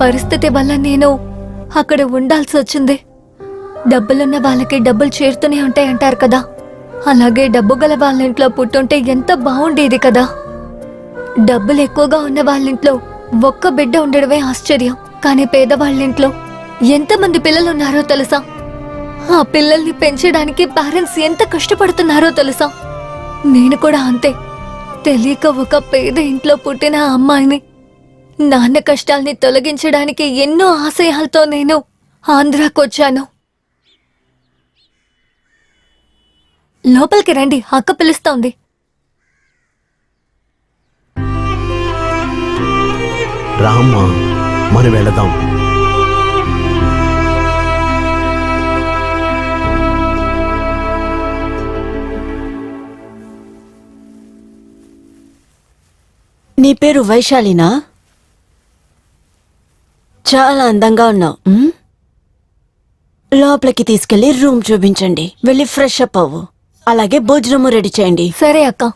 పరిస్థితి వల్ల నేను అక్కడ ఉండాల్సి వచ్చింది. డబ్బులున్న వాళ్ళకి డబ్బులు చేరుతూనే ఉంటాయంటారు కదా. అలాగే డబ్బు గల వాళ్ళ ఇంట్లో పుట్టుంటే ఎంత బాగుండేది కదా. డబ్బులు ఎక్కువగా ఉన్న వాళ్ళ ఇంట్లో ఒక్క బిడ్డ ఉండడమే ఆశ్చర్యం. కానీ పేదవాళ్ళ ఇంట్లో ఎంతమంది పిల్లలు ఉన్నారో తెలుసా? ఆ పిల్లల్ని పెంచడానికి పేరెంట్స్ ఎంత కష్టపడుతున్నారో తెలుసా? నేను కూడా అంతే. తెలియక ఒక పేద ఇంట్లో పుట్టిన అమ్మాయిని నాన్న కష్టాల్ని తొలగించడానికి ఎన్నో ఆశయాలతో నేను ఆంధ్రాకొచ్చాను. లోపలికి రండి అక్క పిలుస్తోంది. రామ్మా మనం వెళదాం. నీ పేరు వైశాలినా? చాలా అందంగా ఉన్నావు. లోపలికి తీసుకెళ్ళి రూమ్ చూపించండి. వెళ్ళి ఫ్రెష్ అప్ అవ్వు. అలాగే భోజనము రెడీ చేయండి. సరే అక్క.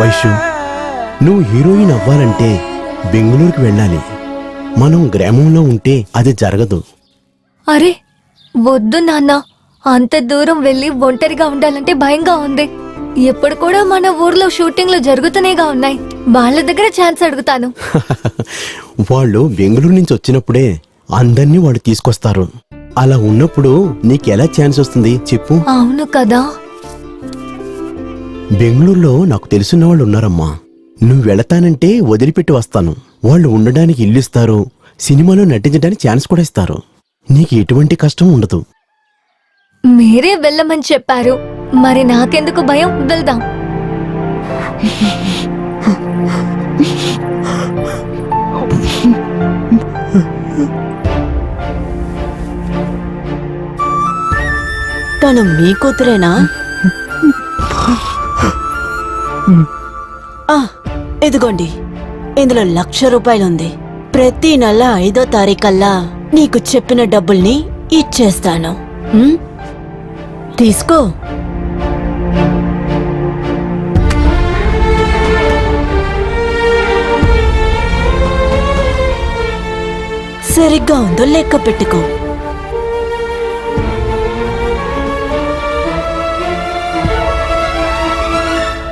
వైషు నువ్వు హీరోయిన్ అవ్వాలంటే బెంగళూరుకి వెళ్ళాలి. మనం గ్రామంలో ఉంటే అది జరగదు. అరే వద్దు నాన్న. అంత దూరం వెళ్ళి ఒంటరిగా ఉండాలంటే భయంగా ఉంది. ఎప్పుడు కూడా మన ఊర్లో షూటింగ్లు జరుగుతూనేగా ఉన్నాయి. వాళ్ళ దగ్గర ఛాన్స్ అడుగుతాను. వాళ్ళు బెంగళూరు నుంచి వచ్చినప్పుడే అందరినీ వాళ్ళు తీసుకొస్తారు. అలా ఉన్నప్పుడు నీకెలా ఛాన్స్ వస్తుంది చెప్పు. అవును కదా. బెంగళూరులో నాకు తెలిసిన వాళ్ళు ఉన్నారమ్మా. నువ్వు వెళతానంటే వదిలిపెట్టి వస్తాను. వాళ్ళు ఉండడానికి ఇల్లు ఇస్తారు సినిమాలో నటించడానికి ఛాన్స్ కూడా ఇస్తారు. నీకు ఎటువంటి కష్టం ఉండదు. మీరే వెళ్ళమని చెప్పారు. మరి నాకెందుకు భయం? వెళ్దాం. తను మీ కూతురేనా? ఇదిగోండి. ఇందులో లక్ష రూపాయలుంది. ప్రతి నెల ఐదో తారీఖల్లా నీకు చెప్పిన డబ్బుల్ని ఇచ్చేస్తాను. తీసుకో. సరిగ్గా ఉందో లెక్క పెట్టుకో.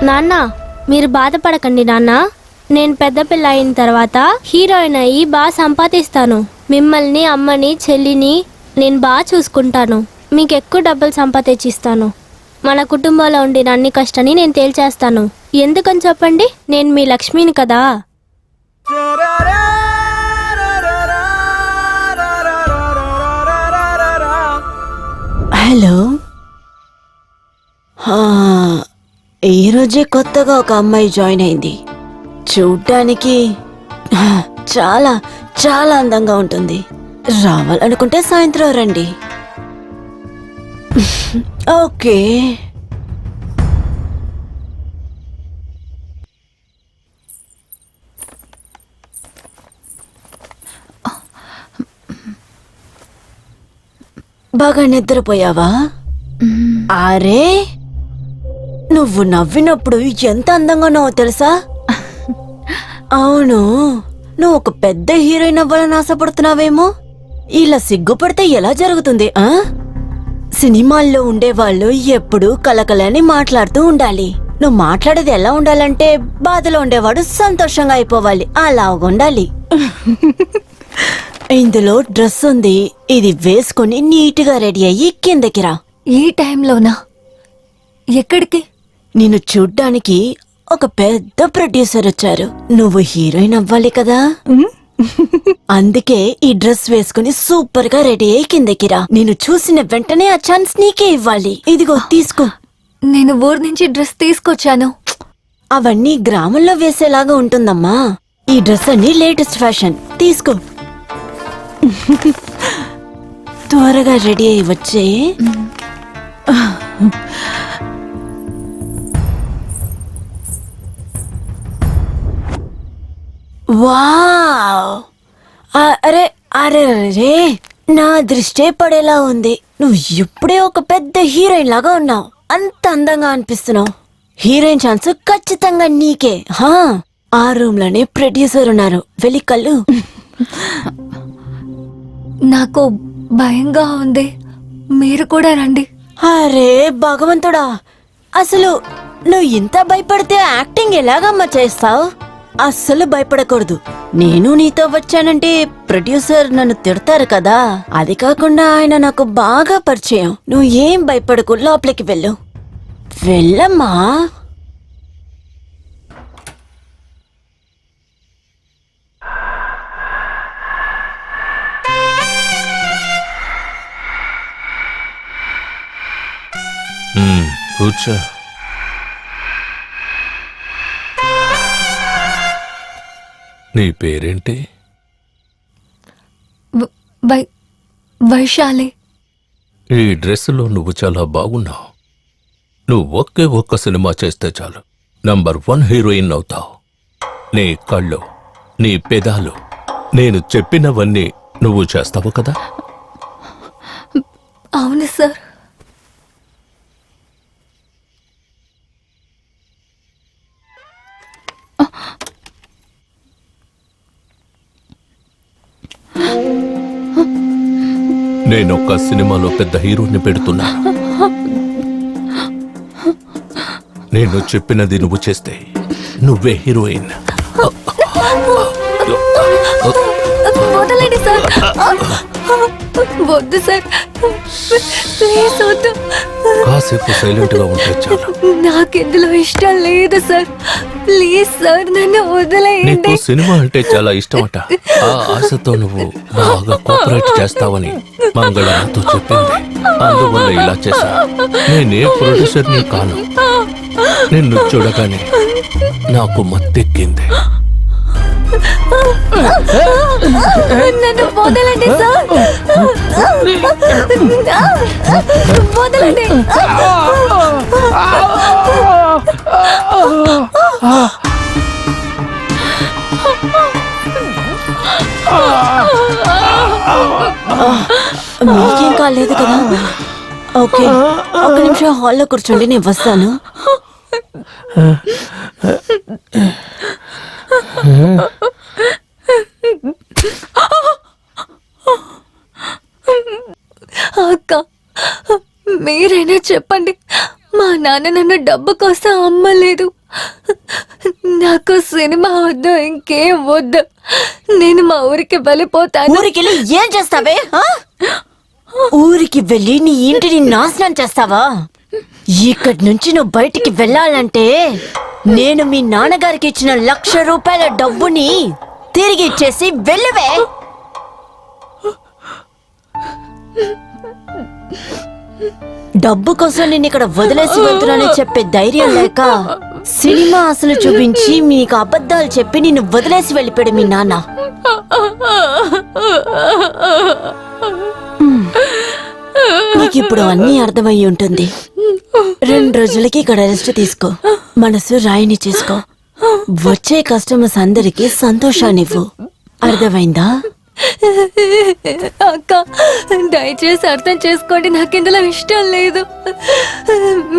నాన్న మీరు బాధపడకండి నాన్న. నేను పెద్ద పిల్ల అయిన తర్వాత హీరోయిన్ అయ్యి బాగా సంపాదిస్తాను. మిమ్మల్ని అమ్మని చెల్లిని నేను బాగా చూసుకుంటాను. మీకు ఎక్కువ డబ్బులు సంపాదించిస్తాను. మన కుటుంబంలో ఉండిన అన్ని కష్టాన్ని నేను తేల్చేస్తాను. ఎందుకని చెప్పండి? నేను మీ లక్ష్మిని కదా. హలో రోజే కొత్తగా ఒక అమ్మాయి జాయిన్ అయింది. చూడ్డానికి చాలా చాలా అందంగా ఉంటుంది. రావాలనుకుంటే సాయంత్రం రండి. ఓకే. బాగా నిద్రపోయావా? అరే నువ్వు నవ్వినప్పుడు ఎంత అందంగా ఉన్నావో తెలుసా? అవును. నువ్వు ఒక పెద్ద హీరోయిన్ అవ్వాలని ఆశపడుతున్నావేమో? ఇలా సిగ్గుపడితే ఎలా జరుగుతుంది ఆ? సినిమాల్లో ఉండేవాళ్ళు ఎప్పుడూ కలకలని మాట్లాడుతూ ఉండాలి. నువ్వు మాట్లాడేది ఎలా ఉండాలంటే బాధలో ఉండేవాడు సంతోషంగా అయిపోవాలి. అలా ఉండాలి ఇందులో డ్రెస్ ఉంది. ఇది వేసుకుని నీట్గా రెడీ అయ్యి కిందకి రా. ఈ టైంలోనా? ఎక్కడికి? నిన్ను చూడ్డానికి ఒక పెద్ద ప్రొడ్యూసర్ వచ్చారు. నువ్వు హీరోయిన్ అవ్వాలి కదా? అందుకే ఈ డ్రెస్ వేసుకుని సూపర్గా రెడీ అయ్యి కిందకి రా. నేను చూసిన వెంటనే ఆ ఛాన్స్ నీకే ఇవ్వాలి. ఇదిగో తీసుకో. నేను ఊరు నుంచి డ్రెస్ తీసుకొచ్చాను. అవన్నీ గ్రామంలో వేసేలాగా ఉంటుందమ్మా. ఈ డ్రెస్ అన్ని లేటెస్ట్ ఫ్యాషన్. తీసుకో. త్వరగా రెడీ అయ్యి వచ్చే. వావ్! అరే అరే రే నా దృష్టే పడేలా ఉంది. నువ్వు ఇప్పుడే ఒక పెద్ద హీరోయిన్ లాగా ఉన్నావు. అంత అందంగా అనిపిస్తున్నావు. హీరోయిన్ ఛాన్స్ ఖచ్చితంగా నీకే. హా ఆ రూమ్లోనే ప్రొడ్యూసర్ ఉన్నారు. వెళ్ళి కళ్ళు. నాకు భయంగా ఉంది. మీరు కూడా రండి. అరే భగవంతుడా! అసలు నువ్వు ఇంత భయపడితే యాక్టింగ్ ఎలాగమ్మా చేస్తావు? అస్సలు భయపడకూడదు. నేను నీతో వచ్చానంటే ప్రొడ్యూసర్ నన్ను తిడతారు కదా. అది కాకుండా ఆయన నాకు బాగా పరిచయం. నువ్వు ఏం భయపడకు లోపలికి వెళ్ళు. వెళ్ళమ్మా. కూర్చో. నీ పేరేంటి? వ- వై వైశాలి. ఈ డ్రెస్సులో నువ్వు చాలా బాగున్నావు. నువ్వు ఒకే ఒక్క సినిమా చేస్తే చాలు. నంబర్ వన్ హీరోయిన్ అవుతావు. నీ కళ్ళు నీ పెదాలు నేను చెప్పినవన్నీ నువ్వు చేస్తావు కదా? అవును సార్. నేను ఒక సినిమాలో పెద్ద హీరోని పెడుతున్నా. నేను చెప్పినది నువ్వు చేస్తే నువ్వే హీరోయిన్. వదలండి సార్. వద్దు సార్. ప్లీజ్ వద్దు. కాసేపు సైలెంట్గా ఉంటే చాలు. నాకెందులో ఇష్టం లేదు సార్. ప్లీజ్ సార్ నన్ను నీకు వదిలేయండి సినిమా అంటే చాలా ఇష్టమట. ఆ ఆశతో నువ్వు బాగా కోఆపరేట్ చేస్తావని మంగళ నాతో చెప్పింది. అందువల్ల ఇలా చేశా. నేనే ప్రొడ్యూసర్ని కాను. నిన్ను చూడగానే నాకు మత్తెక్కింది. నన్ను వదలండి సార్ వదలండి. మీకేం కాలేదు కదా? ఓకే ఒక నిమిషం హాల్లో కూర్చోండి నేను వస్తాను. అక్క మీరైనా చెప్పండి. మా నాన్న నన్ను డబ్బు కోసం అమ్మలేదు. నాకు సినిమా వద్దు ఇంకేం వద్దు. నేను మా ఊరికి వెళ్ళిపోతాను. ఊరికి వెళ్ళి ఏం చేస్తావే ఆ? ఊరికి వెళ్ళి నీ ఇంటిని నాశనం చేస్తావా? ఇక్కడి నుంచి నువ్వు బయటికి వెళ్ళాలంటే నేను మీ నాన్నగారికి ఇచ్చిన లక్ష రూపాయల డబ్బుని తిరిగి ఇచ్చేసి వెళ్ళవే. డబ్బు కోసం నేను ఇక్కడ వదిలేసి వెళ్తున్నానని చెప్పే ధైర్యం లేక సినిమా అసలు చూపించి మీకు అబద్ధాలు చెప్పి నిన్ను వదిలేసి వెళ్ళిపోయాడు మీ నాన్న. నీకు ఇప్పుడు అన్నీ అర్థమయ్యి ఉంటుంది. రెండు రోజులకి ఇక్కడ రెస్ట్ తీసుకో. మనసు రాయిని చేసుకో. వచ్చే కస్టమర్స్ అందరికి సంతోషాన్నివ్వు అర్థమైందా? అక్క దయచేసి అర్థం చేసుకోండి నాకు ఇందులో ఇష్టం లేదు.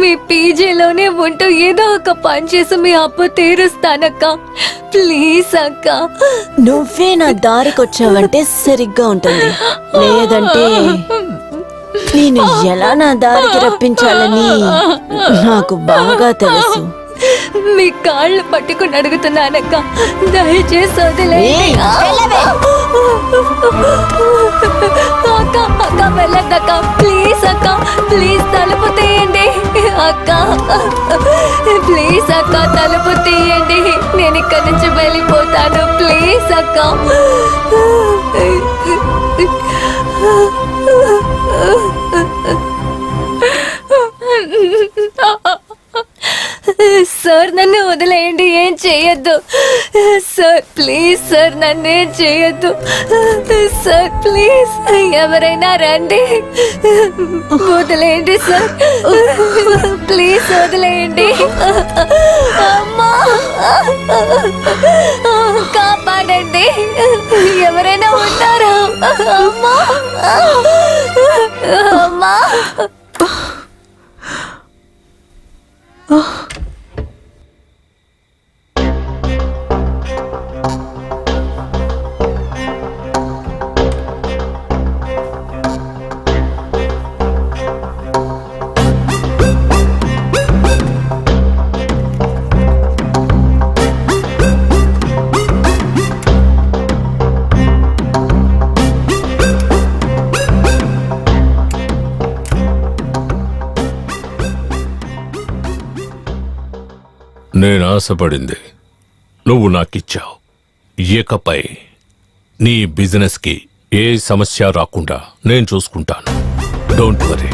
మీ పీజీలోనే ఉంటూ ఏదో ఒక పని చేసి మీ అప్పు తీరుస్తానక్క. ప్లీజ్ అక్క. నువ్వే నా దారికొచ్చావంటే సరిగ్గా ఉంటుంది. లేదంటే నేను ఎలా నా దారికి రప్పించాలని నాకు బాగా తెలుసు. మీ కాళ్ళు పట్టుకుని అడుగుతున్నానక్క. దయచేసి వదిలేయండి. అక్క అక్క వెళ్ళద్దక్క. ప్లీజ్ అక్క ప్లీజ్ తలుపు తీయండి. అక్క ప్లీజ్ అక్క తలుపు తీయండి. నేను ఇక్కడి నుంచి వెళ్ళిపోతాను. ప్లీజ్ అక్క. సార్ నన్ను వదిలేయండి ఏం చేయొద్దు. సార్ ప్లీజ్ సార్ నన్నేం చేయొద్దు. సార్ ప్లీజ్ ఎవరైనా రండి. వదిలేయండి సార్. ప్లీజ్ వదిలేయండి. అమ్మా కాపాడండి. ఎవరైనా ఉన్నారా? అమ్మా అమ్మా. నేను ఆశపడింది నువ్వు నాకిచ్చావు. ఇకపై నీ బిజినెస్కి ఏ సమస్య రాకుండా నేను చూసుకుంటాను. Don't worry.